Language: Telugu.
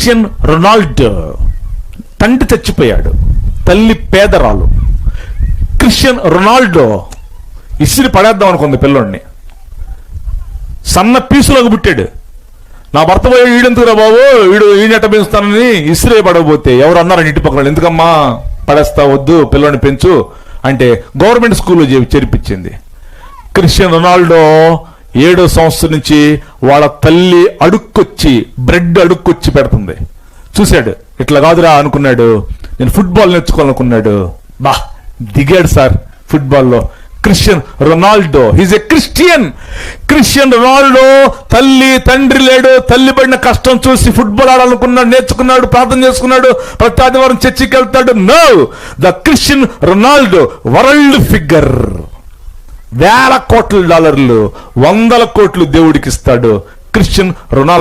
క్రిస్టియన్ రొనాల్డో తండ్రి చచ్చిపోయాడు. తల్లి పేదరాలు. క్రిస్టియన్ రొనాల్డో ఇసిరి పడేద్దాం అనుకుంది పిల్లోడిని. సన్న పీసులోకి పుట్టాడు. నా భర్త పోయి వీడెందుకురా బాబు? వీడు ఈడెట్ట పెంచుతానని ఇసిరే పడకపోతే ఎవరు అన్నారు ఇంటి పక్కన? ఎందుకమ్మా? పడేస్తా వద్దు పిల్లని పెంచు అంటే గవర్నమెంట్ స్కూల్లో చేర్పించింది. క్రిస్టియన్ రొనాల్డో ఏడో సంవత్సరం నుంచి వాళ్ళ తల్లి అడుక్కొచ్చి బ్రెడ్ అడుక్కొచ్చి పెడుతుంది. చూశాడు. ఇట్లా కాదురా అనుకున్నాడు. నేను ఫుట్బాల్ నేర్చుకోవాలనుకున్నాడు. బా దిగాడు sir ఫుట్బాల్లో. Cristiano Ronaldo he's a Christian Cristiano Ronaldo తల్లి తండ్రి లేడు. తల్లి పడిన కష్టం చూసి ఫుట్బాల్ ఆడాలనుకున్నాడు నేర్చుకున్నాడు ప్రార్థన చేసుకున్నాడు. ప్రతి ఆదివారం చర్చికి వెళ్తాడు. No the Cristiano Ronaldo world figure వేల కోట్ల డాలర్లు వందల కోట్లు దేవుడికి ఇస్తాడు క్రిస్టియన్ రుణాలు